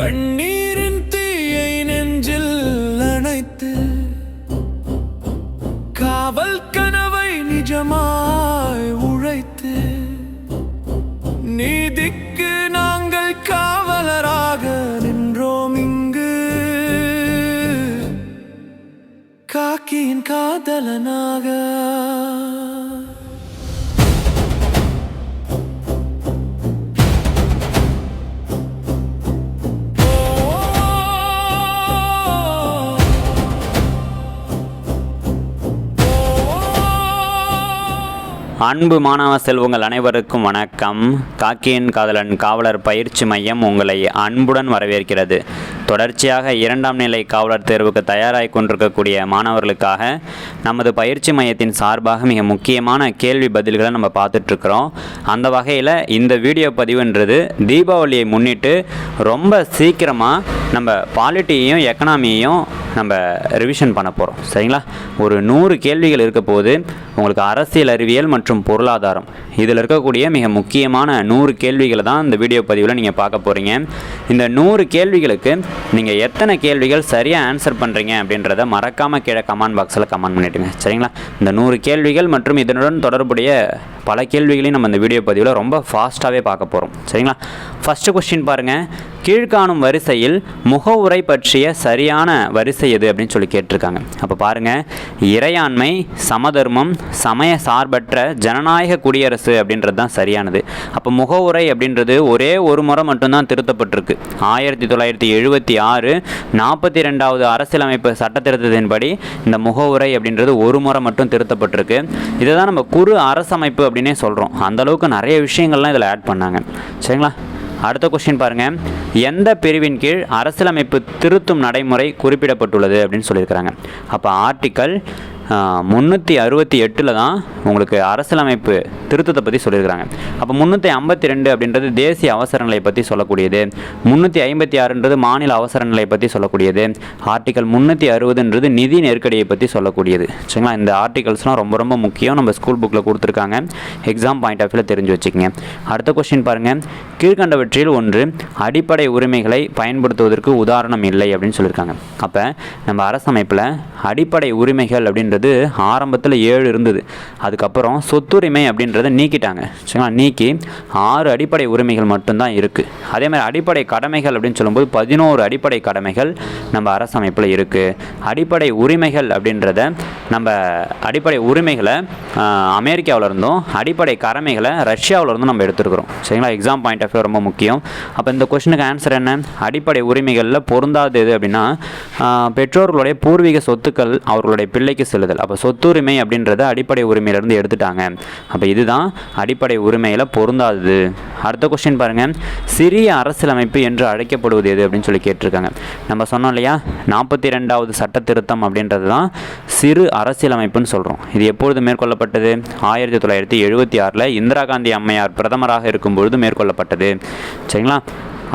கண்ணீரின் அன்பு மாணவ செல்வங்கள் அனைவருக்கும் வணக்கம். காக்கியின் காதலன் காவலர் பயிற்சி மையம் உங்களை அன்புடன் வரவேற்கிறது. தொடர்ச்சியாக இரண்டாம் நிலை காவலர் தேர்வுக்கு தயாராகி கொண்டிருக்கக்கூடிய மாணவர்களுக்காக நமது பயிற்சி மையத்தின் சார்பாக மிக முக்கியமான கேள்வி பதில்களை நம்ம பார்த்துட்ருக்குறோம். அந்த வகையில் இந்த வீடியோ பதிவுன்றது தீபாவளியை முன்னிட்டு ரொம்ப சீக்கிரமாக நம்ம பாலிட்டியையும் எக்கனாமியையும் நம்ம ரிவிஷன் பண்ண போகிறோம் சரிங்களா? ஒரு நூறு கேள்விகள் இருக்க போது உங்களுக்கு அரசியல் அறிவியல் மற்றும் பொருளாதாரம் இதில் இருக்கக்கூடிய மிக முக்கியமான நூறு கேள்விகளை தான் இந்த வீடியோ பதிவில் நீங்கள் பார்க்க போகிறீங்க இந்த நூறு கேள்விகளுக்கு நீங்கள் எத்தனை கேள்விகள் சரியாக ஆன்சர் பண்ணுறீங்க அப்படின்றத மறக்காமல் கீழே கமெண்ட் பாக்ஸில் கமெண்ட் பண்ணிவிடுங்க சரிங்களா? இந்த நூறு கேள்விகள் மற்றும் இதனுடன் தொடர்புடைய பல கேள்விகளையும் நம்ம இந்த வீடியோ பதிவில் ரொம்ப ஃபாஸ்ட்டாகவே பார்க்க போகிறோம் சரிங்களா? ஃபஸ்ட்டு கொஸ்டின் பாருங்கள் கீழ்காணும் வரிசையில் முகவுரை பற்றிய சரியான வரிசை எது அப்படின்னு சொல்லி கேட்டிருக்காங்க. அப்போ பாருங்கள் இறையாண்மை சமதர்மம் சமய சார்பற்ற ஜனநாயக குடியரசு அப்படின்றது தான் சரியானது. அப்போ முகவுரை அப்படின்றது ஒரே ஒரு முறை மட்டும்தான் திருத்தப்பட்டிருக்கு. ஆயிரத்தி தொள்ளாயிரத்தி எழுபத்தி ஆறு நாற்பத்தி ரெண்டாவது அரசியலமைப்பு சட்ட திருத்தத்தின்படி இந்த முகவுரை அப்படின்றது ஒரு முறை மட்டும் திருத்தப்பட்டிருக்கு. இதை தான் நம்ம குறு அரசமைப்பு அப்படின்னே சொல்கிறோம் அந்தளவுக்கு நிறைய விஷயங்கள்லாம் இதில் ஆட் பண்ணாங்க. சரிங்களா? அடுத்த கொஸ்டின் பாருங்க. எந்த பிரிவின் கீழ் அரசியலமைப்பு திருத்தும் நடைமுறை குறிப்பிடப்பட்டுள்ளது அப்படின்னு சொல்லியிருக்கிறாங்க. அப்போ ஆர்டிக்கல் முந்நூற்றி அறுபத்தி எட்டில் தான் உங்களுக்கு அரசியலமைப்பு திருத்தத்தை பற்றி சொல்லியிருக்கிறாங்க. அப்போ முந்நூற்றி ஐம்பத்தி ரெண்டு அப்படின்றது தேசிய அவசர நிலை பற்றி சொல்லக்கூடியது. முந்நூற்றி ஐம்பத்தி ஆறுன்றது மாநில அவசர நிலை பற்றி சொல்லக்கூடியது. ஆர்டிக்கல் முந்நூற்றி அறுபதுன்றது நிதி நெருக்கடியை பற்றி சொல்லக்கூடியது. சரிங்களா? இந்த ஆர்டிகல்ஸ்லாம் ரொம்ப ரொம்ப முக்கியம். நம்ம ஸ்கூல் புக்கில் கொடுத்துருக்காங்க. எக்ஸாம் பாயிண்ட் ஆஃப் வியூவில் தெரிஞ்சு வச்சுக்கோங்க. அடுத்த கொஸ்டின் பாருங்கள் கீழ்கண்டவற்றில் ஒன்று அடிப்படை உரிமைகளை பயன்படுத்துவதற்கு உதாரணம் இல்லை அப்படின்னு சொல்லியிருக்காங்க. அப்போ நம்ம அரசமைப்பில் அடிப்படை உரிமைகள் அப்படின்றது ஆரம்பத்தில் ஏழு இருந்தது. அதுக்கப்புறம் சொத்துரிமை அப்படின்றத நீக்கிட்டாங்க. சரிங்களா? நீக்கி ஆறு அடிப்படை உரிமைகள் மட்டும்தான் இருக்குது அதே மாதிரி அடிப்படை கடமைகள் அப்படின்னு சொல்லும்போது பதினோரு அடிப்படை கடமைகள் நம்ம அரசமைப்பில் இருக்குது அடிப்படை உரிமைகள் அப்படின்றத நம்ம அடிப்படை உரிமைகளை அமெரிக்காவில் இருந்தும் அடிப்படை கடமைகளை ரஷ்யாவில் இருந்தும் நம்ம எடுத்துருக்குறோம். சரிங்களா? எக்ஸாம் பாயிண்ட் ஆஃப் வியூ ரொம்ப முக்கியம். அப்போ இந்த கொஷனுக்கு ஆன்சர் என்ன? அடிப்படை உரிமைகளில் பொருந்தாதது எது அப்படின்னா பெற்றோர்களுடைய பூர்வீக சொத்துக்கள் அவர்களுடைய பிள்ளைக்கு சொல்லுதல். அப்போ சொத்துரிமை அப்படின்றத அடிப்படை உரிமையிலேருந்து எடுத்துட்டாங்க. அப்போ இதுதான் அடிப்படை உரிமையில் பொருந்தாதது. அடுத்த கொஸ்டின் பாருங்கள் சிறிய அரசியலமைப்பு என்று அழைக்கப்படுவது எது அப்படின்னு சொல்லி கேட்டிருக்காங்க. நம்ம சொன்னோம் இல்லையா? நாற்பத்தி ரெண்டாவது சட்ட திருத்தம் அப்படின்றது தான் சிறு அரசியலமைப்புன்னு சொல்கிறோம் இது எப்பொழுது மேற்கொள்ளப்பட்டது? ஆயிரத்தி தொள்ளாயிரத்தி எழுபத்தி ஆறில் இந்திரா காந்தி அம்மையார் பிரதமராக இருக்கும் பொழுது மேற்கொள்ளப்பட்டது. சரிங்களா?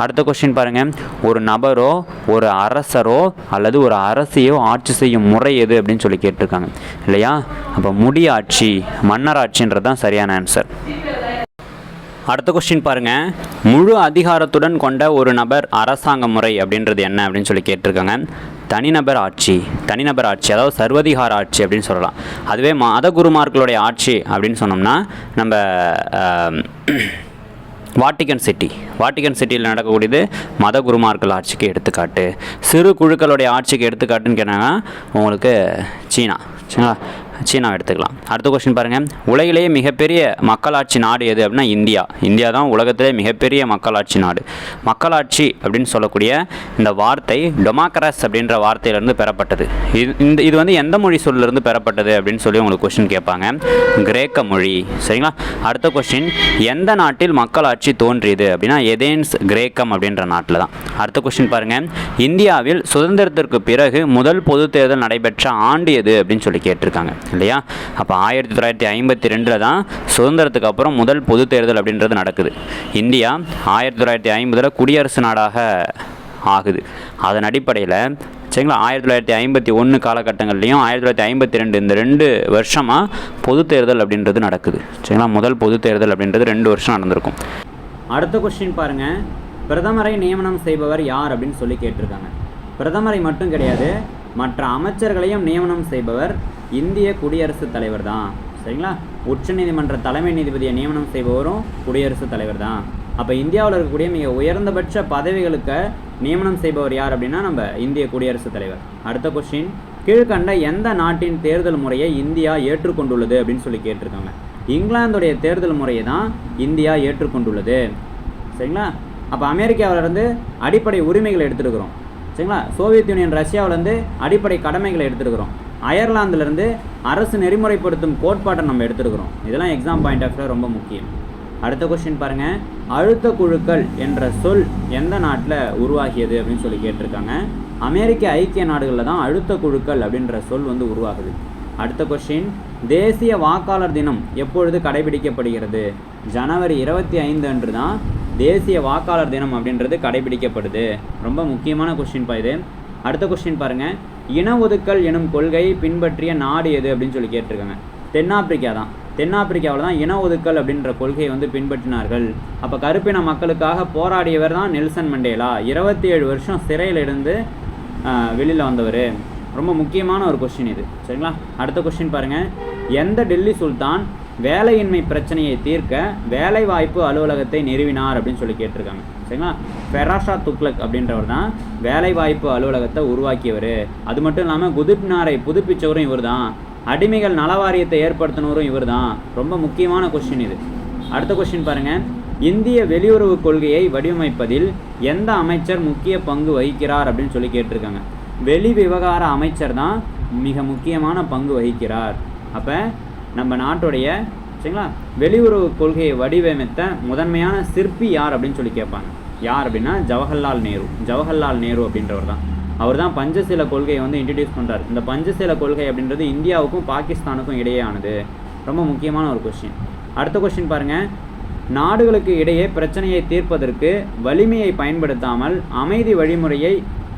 அடுத்த கொஸ்டின் பாருங்க. ஒரு நபரோ ஒரு அரசரோ அல்லது ஒரு அரசியோ ஆட்சி செய்யும் முறை எது அப்படின்னு சொல்லி கேட்டிருக்காங்க. இல்லையா? அப்போ முடியாட்சி மன்னராட்சின்றது தான் சரியான ஆன்சர் அடுத்த கொஸ்டின் பாருங்க. முழு அதிகாரத்துடன் கொண்ட ஒரு நபர் அரசாங்க முறை அப்படின்றது என்ன அப்படின்னு சொல்லி கேட்டிருக்காங்க. தனிநபர் ஆட்சி தனிநபர் ஆட்சி அதாவது சர்வதிகார ஆட்சி அப்படின்னு சொல்லலாம். அதுவே மத குருமார்களுடைய ஆட்சி அப்படின்னு சொன்னோம்னா நம்ம வாட்டிகன் சிட்டி வாட்டிகன் சிட்டியில் நடக்கக்கூடியது மத குருமார்கள் ஆட்சிக்கு எடுத்துக்காட்டு. சிறு குழுக்களுடைய ஆட்சிக்கு எடுத்துக்காட்டுன்னு கேட்டாங்கன்னா உங்களுக்கு சீனா. சரிங்களா சீனா எடுத்துக்கலாம். அடுத்த கொஸ்டின் பாருங்கள் உலகிலேயே மிகப்பெரிய மக்களாட்சி நாடு எது அப்படின்னா இந்தியா. இந்தியா தான் உலகத்திலே மிகப்பெரிய மக்களாட்சி நாடு. மக்களாட்சி அப்படின்னு சொல்லக்கூடிய இந்த வார்த்தை டொமாக்ரஸ் அப்படின்ற வார்த்தையிலிருந்து பெறப்பட்டது. இது இந்த இது வந்து எந்த மொழி சொல்லிருந்து பெறப்பட்டது அப்படின்னு சொல்லி உங்களுக்கு கொஸ்டின் கேட்பாங்க. கிரேக்க மொழி. சரிங்களா? அடுத்த கொஸ்டின் எந்த நாட்டில் மக்களாட்சி தோன்றியது அப்படின்னா எதேன்ஸ் கிரேக்கம் அப்படின்ற நாட்டில் தான். அடுத்த கொஸ்டின் பாருங்கள் இந்தியாவில் சுதந்திரத்திற்கு பிறகு முதல் பொது தேர்தல் நடைபெற்ற ஆண்டு எது அப்படின்னு சொல்லி கேட்டிருக்காங்க. இல்லையா? அப்போ ஆயிரத்தி தொள்ளாயிரத்தி ஐம்பத்தி ரெண்டில் தான் சுதந்திரத்துக்கு அப்புறம் முதல் பொது தேர்தல் அப்படின்றது நடக்குது. இந்தியா ஆயிரத்தி தொள்ளாயிரத்தி ஐம்பதில் குடியரசு நாடாக ஆகுது. அதன் அடிப்படையில் சரிங்களா? ஆயிரத்தி தொள்ளாயிரத்தி ஐம்பத்தி ஒன்று காலகட்டங்கள்லையும் ஆயிரத்தி தொள்ளாயிரத்தி ஐம்பத்தி ரெண்டு இந்த ரெண்டு வருஷமாக பொது தேர்தல் அப்படின்றது நடக்குது. சரிங்களா? முதல் பொது தேர்தல் அப்படின்றது ரெண்டு வருஷம் நடந்திருக்கும். அடுத்த கொஸ்டின் பாருங்கள் பிரதமரை நியமனம் செய்பவர் யார் அப்படின்னு சொல்லி கேட்டிருக்காங்க. பிரதமரை மட்டும் கிடையாது மற்ற அமைச்சர்களையும் நியமனம் செய்பவர் இந்திய குடியரசுத் தலைவர் தான் சரிங்களா? உச்சநீதிமன்ற தலைமை நீதிபதியை நியமனம் செய்பவரும் குடியரசுத் தலைவர் தான் அப்போ இந்தியாவில் இருக்கக்கூடிய மிக உயர்ந்தபட்ச பதவிகளுக்கு நியமனம் செய்பவர் யார் அப்படின்னா நம்ம இந்திய குடியரசுத் தலைவர். அடுத்த கொஸ்டின் கீழ்கண்ட எந்த நாட்டின் தேர்தல் முறையை இந்தியா ஏற்றுக்கொண்டுள்ளது அப்படின்னு சொல்லி கேட்டிருக்காங்க. இங்கிலாந்துடைய தேர்தல் முறையை தான் இந்தியா ஏற்றுக்கொண்டுள்ளது. சரிங்களா? அப்போ அமெரிக்காவிலிருந்து அடிப்படை உரிமைகளை எடுத்துருக்குறோம். சரிங்களா? சோவியத் யூனியன் ரஷ்யாவிலேருந்து அடிப்படை கடமைகளை எடுத்துருக்குறோம். அயர்லாந்துலேருந்து அரசு நெறிமுறைப்படுத்தும் கோட்பாட்டை நம்ம எடுத்துருக்குறோம். இதெல்லாம் எக்ஸாம் பாயிண்ட் ஆஃப் வியூ ரொம்ப முக்கியம். அடுத்த கொஸ்டின் பாருங்க. அழுத்த குழுக்கள் என்ற சொல் எந்த நாட்டில் உருவாகியது அப்படின்னு சொல்லி கேட்டிருக்காங்க. அமெரிக்க ஐக்கிய நாடுகளில் தான் அழுத்த குழுக்கள் அப்படின்ற சொல் வந்து உருவாகுது. அடுத்த கொஸ்டின் தேசிய வாக்காளர் தினம் எப்பொழுது கடைபிடிக்கப்படுகிறது? ஜனவரி இருபத்தி ஐந்து அன்று தான் தேசிய வாக்காளர் தினம் அப்படின்றது கடைபிடிக்கப்படுது. ரொம்ப முக்கியமான கொஸ்டின் பா இது. அடுத்த கொஸ்டின் பாருங்கள் இன ஒதுக்கல் எனும் கொள்கையை பின்பற்றிய நாடு எது அப்படின்னு சொல்லி கேட்டிருக்காங்க. தென்னாப்பிரிக்கா தான். தென்னாப்பிரிக்காவில் தான் இன ஒதுக்கல் அப்படின்ற கொள்கையை வந்து பின்பற்றினார்கள். அப்போ கருப்பின மக்களுக்காக போராடியவர் தான் நெல்சன் மண்டேலா. இருபத்தி ஏழு வருஷம் சிறையில் இருந்து வெளியில் வந்தவர். ரொம்ப முக்கியமான ஒரு கொஸ்டின் இது. சரிங்களா? அடுத்த கொஸ்டின் பாருங்கள் எந்த டெல்லி சுல்தான் வேலையின்மை பிரச்சனையை தீர்க்க வேலைவாய்ப்பு அலுவலகத்தை நிறுவினார் அப்படின்னு சொல்லி கேட்டிருக்காங்க. சரிங்களா? ஃபெராஷா துக்லக் அப்படின்றவர் தான் வேலைவாய்ப்பு அலுவலகத்தை உருவாக்கியவர். அது மட்டும் இல்லாமல் குதிப்னாரை புதுப்பிச்சவரும் இவர் தான் அடிமைகள் நலவாரியத்தை ஏற்படுத்தினவரும் இவர் தான் ரொம்ப முக்கியமான கொஸ்டின் இது. அடுத்த கொஸ்டின் பாருங்கள் இந்திய வெளியுறவு கொள்கையை வடிவமைப்பதில் எந்த அமைச்சர் முக்கிய பங்கு வகிக்கிறார் அப்படின்னு சொல்லி கேட்டிருக்காங்க. வெளி விவகார அமைச்சர் தான் மிக முக்கியமான பங்கு வகிக்கிறார். அப்போ நம்ம நாட்டுடைய சரிங்களா வெளியுறவு கொள்கையை வடிவமைத்த முதன்மையான சிற்பி யார் அப்படின்னு சொல்லி கேட்பாங்க. யார் அப்படின்னா ஜவஹர்லால் நேரு. ஜவஹர்லால் நேரு அப்படின்றவர் தான். அவர் தான் பஞ்சசீல கொள்கையை வந்து இன்ட்ரடியூஸ் பண்ணுறாரு இந்த பஞ்சசீல கொள்கை அப்படின்றது இந்தியாவுக்கும் பாகிஸ்தானுக்கும் இடையேயானது. ரொம்ப முக்கியமான ஒரு கொஸ்டின் அடுத்த கொஸ்டின் பாருங்கள் நாடுகளுக்கு இடையே பிரச்சனையை தீர்ப்பதற்கு வலிமையை பயன்படுத்தாமல் அமைதி வழிமுறையை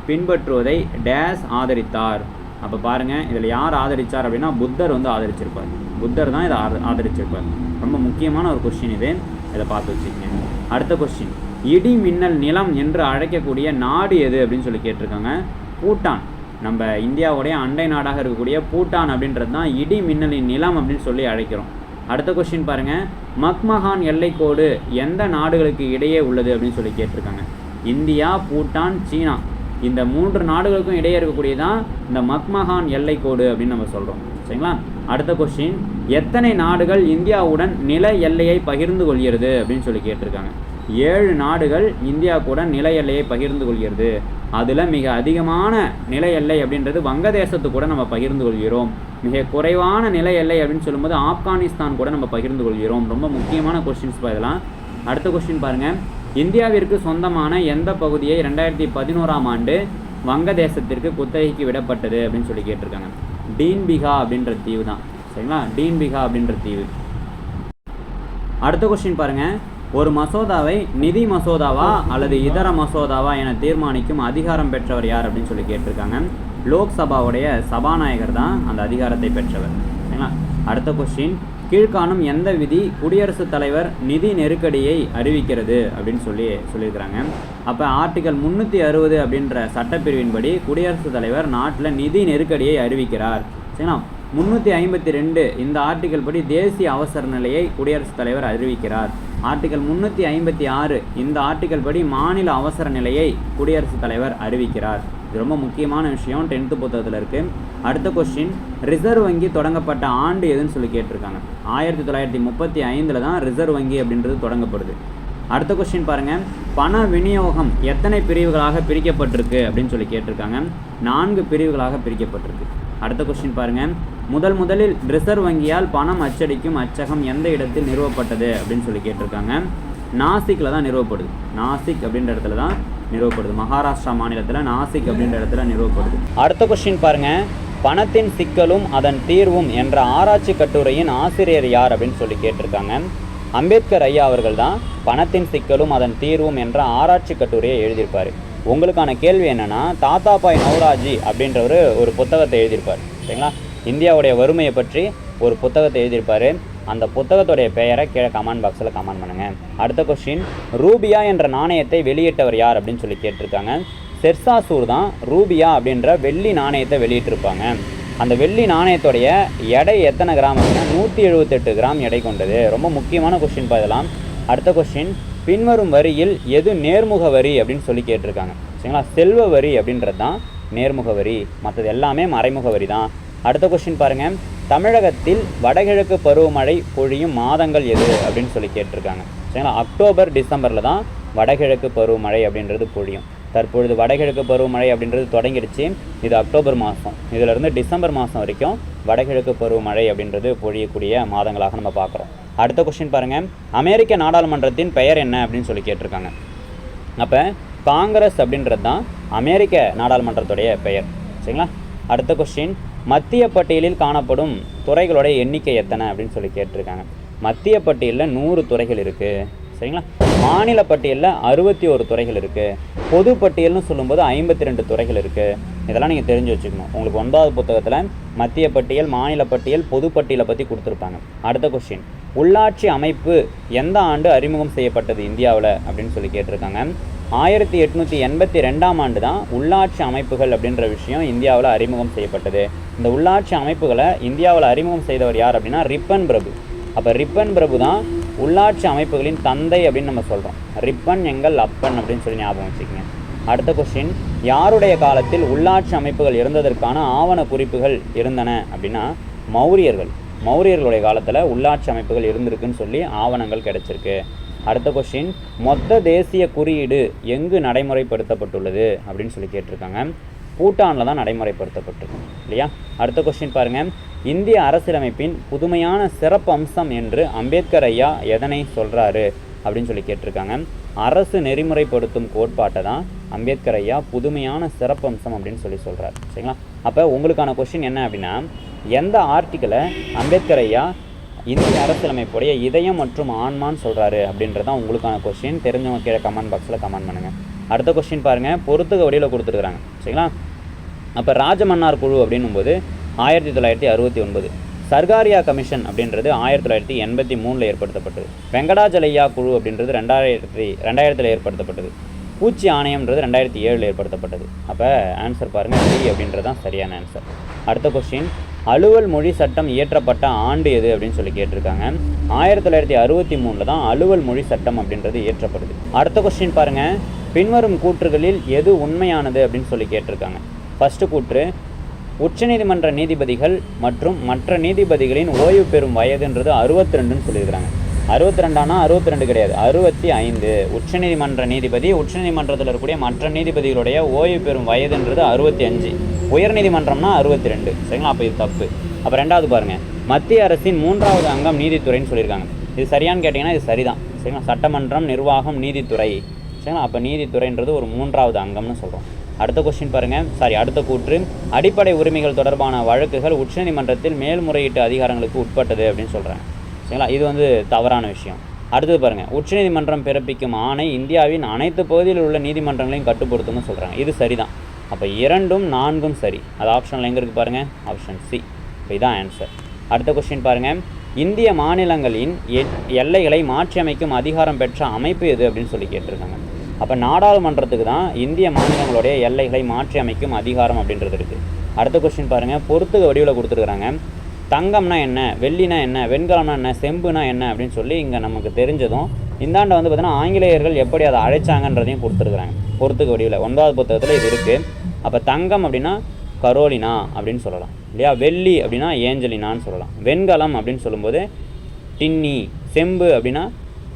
பின்பற்றுவதை டேஸ் ஆதரித்தார். அப்போ பாருங்கள் இதில் யார் ஆதரித்தார் அப்படின்னா புத்தர் வந்து ஆதரிச்சிருப்பார். புத்தர் தான் இதை ஆத ஆதரிச்சிருப்பார். ரொம்ப முக்கியமான ஒரு கொஸ்டின் இது. இதை பார்த்து வச்சுக்கங்க. அடுத்த கொஸ்டின் இடி மின்னல் நிலம் என்று அழைக்கக்கூடிய நாடு எது அப்படின்னு சொல்லி கேட்டிருக்காங்க. பூட்டான். நம்ம இந்தியாவுடைய அண்டை நாடாக இருக்கக்கூடிய பூட்டான் அப்படின்றது தான் இடி மின்னலின் நிலம் அப்படின்னு சொல்லி அழைக்கிறோம். அடுத்த கொஸ்டின் பாருங்கள் மக்மஹான் எல்லைக்கோடு எந்த நாடுகளுக்கு இடையே உள்ளது அப்படின்னு சொல்லி கேட்டிருக்காங்க. இந்தியா பூட்டான் சீனா. இந்த மூன்று நாடுகளுக்கும் இடையே இருக்கக்கூடியதான் இந்த மக்மஹான் எல்லைக்கோடு அப்படின்னு நம்ம சொல்கிறோம் சரிங்களா? அடுத்த கொஸ்டின் எத்தனை நாடுகள் இந்தியாவுடன் நில எல்லையை பகிர்ந்து கொள்கிறது அப்படின்னு சொல்லி கேட்டிருக்காங்க. ஏழு நாடுகள் இந்தியா கூட நில எல்லையை பகிர்ந்து கொள்கிறது. அதில் மிக அதிகமான நில எல்லை அப்படின்றது வங்கதேசத்து கூட நம்ம பகிர்ந்து கொள்கிறோம். மிக குறைவான நில எல்லை அப்படின்னு சொல்லும்போது ஆப்கானிஸ்தான் கூட நம்ம பகிர்ந்து கொள்கிறோம். ரொம்ப முக்கியமான கொஸ்டின்ஸ் இதெல்லாம். அடுத்த கொஸ்டின் பாருங்கள் இந்தியாவிற்கு சொந்தமான எந்த பகுதியை ரெண்டாயிரத்தி பதினோராம் ஆண்டு வங்கதேசத்திற்கு குத்தகைக்கு விடப்பட்டது அப்படின்னு சொல்லி கேட்டிருக்காங்க. டீன்பிகா அப்படின்ற தீவு தான். சரிங்களா? டீன்பிகா அப்படின்ற தீவு. அடுத்த கொஸ்டின் பாருங்கள் ஒரு மசோதாவை நிதி மசோதாவா அல்லது இதர மசோதாவா என தீர்மானிக்கும் அதிகாரம் பெற்றவர் யார் அப்படின்னு சொல்லி கேட்டிருக்காங்க. லோக்சபாவுடைய சபாநாயகர் தான் அந்த அதிகாரத்தை பெற்றவர். சரிங்களா? அடுத்த கொஸ்டின் கீழ்காணும் எந்த விதி குடியரசுத் தலைவர் நிதி நெருக்கடியை அறிவிக்கிறது அப்படின்னு சொல்லி சொல்லியிருக்கிறாங்க. அப்போ ஆர்டிகல் முந்நூற்றி அறுபது அப்படின்ற சட்டப்பிரிவின்படி குடியரசுத் தலைவர் நாட்டில் நிதி நெருக்கடியை அறிவிக்கிறார். சரிங்களா? முந்நூற்றி ஐம்பத்தி ரெண்டு இந்த ஆர்டிகல் படி தேசிய அவசர நிலையை குடியரசுத் தலைவர் அறிவிக்கிறார். ஆர்டிகல் முந்நூற்றி ஐம்பத்தி ஆறு இந்த ஆர்டிகல் படி மாநில அவசர நிலையை குடியரசுத் தலைவர் அறிவிக்கிறார். இது ரொம்ப முக்கியமான விஷயம். டென்த்து புத்தகத்தில் இருக்குது அடுத்த கொஸ்டின் ரிசர்வ் வங்கி தொடங்கப்பட்ட ஆண்டு எதுன்னு சொல்லி கேட்டிருக்காங்க. ஆயிரத்தி தொள்ளாயிரத்தி முப்பத்தி ஐந்தில் தான் ரிசர்வ் வங்கி அப்படின்றது தொடங்கப்படுது. அடுத்த கொஸ்டின் பாருங்கள் பண விநியோகம் எத்தனை பிரிவுகளாக பிரிக்கப்பட்டிருக்கு அப்படின்னு சொல்லி கேட்டிருக்காங்க. நான்கு பிரிவுகளாக பிரிக்கப்பட்டிருக்கு. அடுத்த கொஸ்டின் பாருங்கள் முதல் முதலில் ரிசர்வ் வங்கியால் பணம் அச்சடிக்கும் அச்சகம் எந்த இடத்தில் நிறுவப்பட்டது அப்படின்னு சொல்லி கேட்டிருக்காங்க. நாசிக்கில் தான் நிறுவப்படுது. நாசிக் அப்படின்ற இடத்துல தான் நிறுவப்படுது. மகாராஷ்டிரா மாநிலத்தில் நாசிக் அப்படின்ற இடத்துல நிறுவப்படுது. அடுத்த கொஸ்டின் பாருங்க. பணத்தின் சிக்கலும் அதன் தீர்வும் என்ற ஆராய்ச்சி கட்டுரையின் ஆசிரியர் யார் அப்படின்னு சொல்லி கேட்டிருக்காங்க. அம்பேத்கர் ஐயா அவர்கள் தான் பணத்தின் சிக்கலும் அதன் தீர்வும் என்ற ஆராய்ச்சி கட்டுரையை எழுதியிருப்பார். உங்களுக்கான கேள்வி என்னென்னா தாத்தாபாய் நவராஜி அப்படின்றவர் ஒரு புத்தகத்தை எழுதியிருப்பார். சரிங்களா? இந்தியாவுடைய வறுமையை பற்றி ஒரு புத்தகத்தை எழுதியிருப்பார். அந்த புத்தகத்துடைய பெயரை கீழே கமெண்ட் பாக்ஸில் கமெண்ட் பண்ணுங்கள் அடுத்த கொஸ்டின் ரூபியா என்ற நாணயத்தை வெளியிட்டவர் யார் அப்படின்னு சொல்லி கேட்டிருக்காங்க. செர்சாசூர் தான் ரூபியா அப்படின்ற வெள்ளி நாணயத்தை வெளியிட்டிருப்பாங்க. அந்த வெள்ளி நாணயத்துடைய எடை எத்தனை கிராம் அப்படின்னா நூற்றி எழுபத்தெட்டு கிராம் எடை கொண்டது. ரொம்ப முக்கியமான கொஸ்டின் பதிலாம் அடுத்த கொஸ்டின் பின்வரும் வரியில் எது நேர்முக வரி அப்படின்னு சொல்லி கேட்டிருக்காங்க. சரிங்களா? செல்வ வரி அப்படின்றது தான் நேர்முக வரி. மற்றது எல்லாமே மறைமுக வரி தான் அடுத்த கொஸ்டின் பாருங்கள் தமிழகத்தில் வடகிழக்கு பருவமழை பொழியும் மாதங்கள் எது அப்படின்னு சொல்லி கேட்டிருக்காங்க. சரிங்களா? அக்டோபர் டிசம்பரில் தான் வடகிழக்கு பருவமழை அப்படின்றது பொழியும். தற்பொழுது வடகிழக்கு பருவமழை அப்படின்றது தொடங்கிடுச்சு. இது அக்டோபர் மாதம் இதிலிருந்து டிசம்பர் மாதம் வரைக்கும் வடகிழக்கு பருவமழை அப்படின்றது பொழியக்கூடிய மாதங்களாக நம்ம பார்க்குறோம். அடுத்த கொஸ்டின் பாருங்கள் அமெரிக்க நாடாளுமன்றத்தின் பெயர் என்ன அப்படின்னு சொல்லி கேட்டிருக்காங்க. அப்போ காங்கிரஸ் அப்படின்றது தான் அமெரிக்க நாடாளுமன்றத்துடைய பெயர். சரிங்களா? அடுத்த கொஸ்டின் மத்திய பட்டியலில் காணப்படும் துறைகளுடைய எண்ணிக்கை எத்தனை அப்படின்னு சொல்லி கேட்டிருக்காங்க. மத்திய பட்டியலில் நூறு துறைகள் இருக்குது சரிங்களா? மாநில பட்டியலில் அறுபத்தி ஒரு துறைகள் இருக்குது பொது பட்டியல்னு சொல்லும்போது ஐம்பத்தி ரெண்டு துறைகள் இருக்குது இதெல்லாம் நீங்கள் தெரிஞ்சு வச்சுக்கணும். உங்களுக்கு ஒன்பதாவது புத்தகத்தில் மத்திய பட்டியல் மாநில பட்டியல் பொது பட்டியலை பற்றி கொடுத்துருப்பாங்க. அடுத்த கொஸ்டின் உள்ளாட்சி அமைப்பு எந்த ஆண்டு அறிமுகம் செய்யப்பட்டது இந்தியாவில் அப்படின்னு சொல்லி கேட்டிருக்காங்க. ஆயிரத்தி எட்நூற்றி எண்பத்தி ரெண்டாம் ஆண்டு தான் உள்ளாட்சி அமைப்புகள் அப்படின்ற விஷயம் இந்தியாவில் அறிமுகம் செய்யப்பட்டது. இந்த உள்ளாட்சி அமைப்புகளை இந்தியாவில் அறிமுகம் செய்தவர் யார் அப்படின்னா ரிப்பன் பிரபு. அப்போ ரிப்பன் பிரபு தான் உள்ளாட்சி அமைப்புகளின் தந்தை அப்படின்னு நம்ம சொல்கிறோம் ரிப்பன் எங்கள் அப்பன் அப்படின்னு சொல்லி ஞாபகம் வச்சுக்கோங்க. அடுத்த கொஸ்டின் யாருடைய காலத்தில் உள்ளாட்சி அமைப்புகள் இருந்ததற்கான ஆவண குறிப்புகள் இருந்தன அப்படின்னா மௌரியர்கள். மௌரியர்களுடைய காலத்தில் உள்ளாட்சி அமைப்புகள் இருந்திருக்குன்னு சொல்லி ஆவணங்கள் கிடைச்சிருக்கு. அடுத்த கொஷின் மொத்த தேசிய குறியீடு எங்கு நடைமுறைப்படுத்தப்பட்டுள்ளது அப்படின்னு சொல்லி கேட்டிருக்காங்க. பூட்டானில் தான் நடைமுறைப்படுத்தப்பட்டிருக்கு இல்லையா? அடுத்த கொஸ்டின் பாருங்கள் இந்திய அரசியலமைப்பின் புதுமையான சிறப்பு அம்சம் என்று அம்பேத்கர் ஐயா எதனை சொல்கிறாரு அப்படின்னு சொல்லி கேட்டிருக்காங்க. அரசு நெறிமுறைப்படுத்தும் கோட்பாட்டை தான் அம்பேத்கர் ஐயா புதுமையான சிறப்பு அம்சம் அப்படின்னு சொல்லி சொல்கிறார் சரிங்களா? அப்போ உங்களுக்கான கொஸ்டின் என்ன அப்படின்னா எந்த ஆர்டிக்கலை அம்பேத்கர் ஐயா இந்திய அரசியலமைப்புடைய இதயம் மற்றும் ஆன்மான்னு சொல்கிறாரு அப்படின்றதான் உங்களுக்கான கொஸ்டின் தெரிஞ்சவங்க கீழே கமெண்ட் பாக்ஸில் கமெண்ட் பண்ணுங்கள் அடுத்த கொஸ்டின் பாருங்கள் பொறுத்துக்க வடிவில் கொடுத்துருக்குறாங்க. சரிங்களா? அப்போ ராஜமன்னார் குழு அப்படின்னும் போது ஆயிரத்தி தொள்ளாயிரத்தி அறுபத்தி ஒன்பது. சர்காரியா கமிஷன் அப்படின்றது ஆயிரத்தி தொள்ளாயிரத்தி எண்பத்தி மூணில் ஏற்படுத்தப்பட்டது. வெங்கடாஜலையா குழு அப்படின்றது ரெண்டாயிரத்தி ரெண்டாயிரத்தில் ஏற்படுத்தப்பட்டது. பூச்சி ஆணையம்ன்றது ரெண்டாயிரத்தி ஏழில் ஏற்படுத்தப்பட்டது. அப்போ ஆன்சர் பாருங்கள் சி அப்படின்றது தான் சரியான ஆன்சர் அடுத்த கொஸ்டின் அலுவல் மொழி சட்டம் இயற்றப்பட்ட ஆண்டு எது அப்படின்னு சொல்லி கேட்டிருக்காங்க. ஆயிரத்தி தொள்ளாயிரத்தி அறுபத்தி மூணில் தான் அலுவல் மொழி சட்டம் அப்படின்றது இயற்றப்படுது. அடுத்த கொஸ்டின் பாருங்கள் பின்வரும் கூற்றுகளில் எது உண்மையானது அப்படின்னு சொல்லி கேட்டிருக்காங்க. ஃபஸ்ட்டு கூற்று உச்சநீதிமன்ற நீதிபதிகள் மற்றும் மற்ற நீதிபதிகளின் ஓய்வு பெறும் வயதுன்றது அறுபத்தி ரெண்டுன்னு சொல்லியிருக்கிறாங்க. அறுபத்தி ரெண்டானா அறுபத்தி ரெண்டு கிடையாது. அறுபத்தி ஐந்து. உச்சநீதிமன்ற நீதிபதி உச்சநீதிமன்றத்தில் இருக்கக்கூடிய மற்ற நீதிபதிகளுடைய ஓய்வு பெறும் வயதுன்றது அறுபத்தி அஞ்சு. உயர்நீதிமன்றம்னா அறுபத்தி ரெண்டு. சரிங்களா? அப்போ இது தப்பு. அப்போ ரெண்டாவது பாருங்கள் மத்திய அரசின் மூன்றாவது அங்கம் நீதித்துறைன்னு சொல்லியிருக்காங்க. இது சரியான்னு கேட்டிங்கன்னா இது சரிதான். சரிங்களா? சட்டமன்றம் நிர்வாகம் நீதித்துறை. சரிங்களா? அப்போ நீதித்துறைன்றது ஒரு மூன்றாவது அங்கம்னு சொல்கிறோம் அடுத்த கொஸ்டின் பாருங்கள் சாரி அடுத்த கூற்று. அடிப்படை உரிமைகள் தொடர்பான வழக்குகள் உச்சநீதிமன்றத்தில் மேல்முறையீட்டு அதிகாரங்களுக்கு உட்பட்டது அப்படின்னு சொல்கிறாங்க சரிங்களா? இது வந்து தவறான விஷயம். அடுத்தது பாருங்கள் உச்சநீதிமன்றம் பிறப்பிக்கும் ஆணை இந்தியாவின் அனைத்து பகுதியில் உள்ள நீதிமன்றங்களையும் கட்டுப்படுத்தும்னு சொல்கிறாங்க இது சரிதான். அப்போ இரண்டும் நான்கும் சரி. அது ஆப்ஷனில் எங்கே இருக்குது பாருங்கள் ஆப்ஷன் சி இப்போ இதான் ஆன்சர் அடுத்த கொஸ்டின் பாருங்கள் இந்திய மாநிலங்களின் எ- எல்லைகளை மாற்றியமைக்கும் அதிகாரம் பெற்ற அமைப்பு எது அப்படின்னு சொல்லி கேட்டிருக்காங்க. அப்போ நாடாளுமன்றத்துக்கு தான் இந்திய மாநிலங்களுடைய எல்லைகளை மாற்றி அமைக்கும் அதிகாரம் அப்படின்றது இருக்குது அடுத்த கொஸ்டின் பாருங்கள் பொறுத்துக வடிவில் கொடுத்துருக்குறாங்க. தங்கம்னா என்ன வெள்ளினா என்ன வெண்கலம்னா என்ன செம்புனா என்ன அப்படின்னு சொல்லி இங்கே நமக்கு தெரிஞ்சதும் இந்தாண்டை வந்து பார்த்தீங்கன்னா ஆங்கிலேயர்கள் எப்படி அதை அழைச்சாங்கன்றதையும் கொடுத்துருக்குறாங்க. பொறுத்துக்கு வடிவில். ஒன்பதாவது புத்தகத்தில் இது இருக்குது அப்போ தங்கம் அப்படின்னா கரோலினா அப்படின்னு சொல்லலாம். இல்லையா? வெள்ளி அப்படின்னா ஏஞ்சலினான்னு சொல்லலாம். வெண்கலம் அப்படின்னு சொல்லும்போது டின்னி செம்பு அப்படின்னா